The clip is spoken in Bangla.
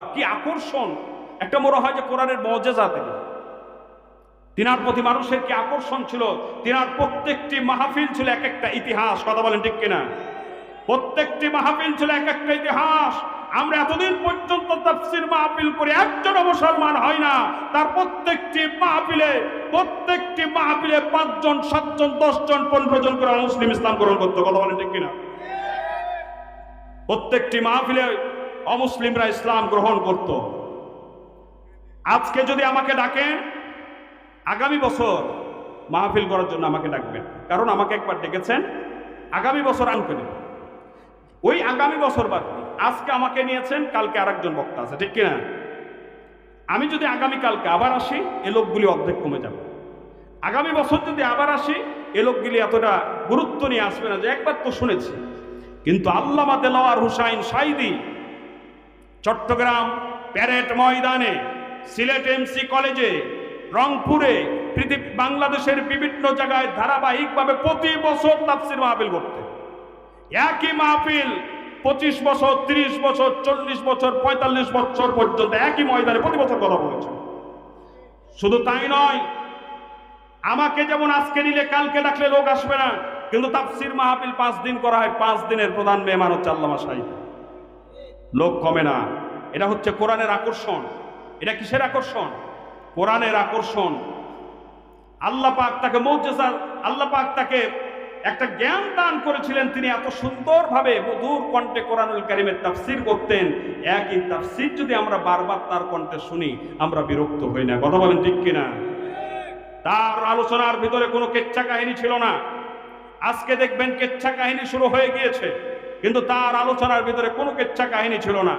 কি আকর্ষণ? একটা মনে হয় যে কোরআনের মজেজা তিনি। তিনার প্রতি মানুষের কি আকর্ষণ ছিল? তিনার প্রত্যেকটি মাহফিল ছিল এক একটা ইতিহাস। কথা বলেন ঠিক কিনা? প্রত্যেকটি মাহফিল ছিল এক একটা ইতিহাস। আমরা এতদিন পর্যন্ত তাফসির মাহফিল করে একজন মুসলমান হয় না। তার প্রত্যেকটি মাহফিলে প্রত্যেকটি মাহফিলে পাঁচজন, সাতজন, দশজন পনেরো জন করে মুসলিম ইসলাম গ্রহণ করতো। কথা বলেন ঠিক কিনা? প্রত্যেকটি মাহফিলে অমুসলিমরা ইসলাম গ্রহণ করত। আজকে যদি আমাকে ডাকেন, আগামী বছর মাহফিল করার জন্য আমাকে ডাকবেন। কারণ আমাকে একবার ডেকেছেন, আগামী বছর আনতে নেবেন ওই আগামী বছর বাদ আজকে আমাকে নিয়েছেন, কালকে আরেকজন বক্তা আছে, ঠিক কিনা? আমি যদি আগামী কালকে আবার আসি, এ লোকগুলি অর্ধেক কমে যাবে। আগামী বছর যদি আবার আসি, এ লোকগুলি এতটা গুরুত্ব নিয়ে আসবে না যে একবার তো শুনেছি। কিন্তু আল্লামা দেলাওয়ার হুসাইন সাইদি চট্টগ্রাম প্যারেড ময়দানে সিলেট এমসি কলেজে রংপুরে পৃথিবী বাংলাদেশের বিভিন্ন জায়গায় ধারাবাহিকভাবে প্রতি বছর তাফসির মাহফিল করতে একই মাহফিল পঁচিশ বছর, তিরিশ বছর, চল্লিশ বছর, পঁয়তাল্লিশ বছর পর্যন্ত একই ময়দানে প্রতি বছর কথা বলেছে। শুধু তাই নয়, আমাকে যেমন আজকে নিলে কালকে ডাকলে লোক আসবে না, কিন্তু তাফসির মাহফিল পাঁচ দিন করা হয়, পাঁচ দিনের প্রধান মেহমান হচ্ছে আল্লামা সাহিদ লোক কমে না। এটা হচ্ছে কোরআনের আকর্ষণ। এটা কিসের আকর্ষণ? কোরআনের আকর্ষণ। আল্লাহ পাক তাকে মৌজেসার আল্লাহ পাক তাকে একটা জ্ঞান দান করেছিলেন। তিনি এত সুন্দরভাবে মধুর কণ্ঠে কোরআনুল কারিমের তাফসির করতেন। একই তাফসির যদি আমরা বারবার তার কণ্ঠে শুনি, আমরা বিরক্ত হই না। কথা বলেন ঠিক কিনা? তার আলোচনার ভিতরে কোনো কেচ্ছা কাহিনী ছিল না। আজকে দেখবেন কেচ্ছা কাহিনী শুরু হয়ে গিয়েছে। কিন্তু তার আলোচনার ভিতরে কোনো কেচ্ছা কাহিনী ছিল না।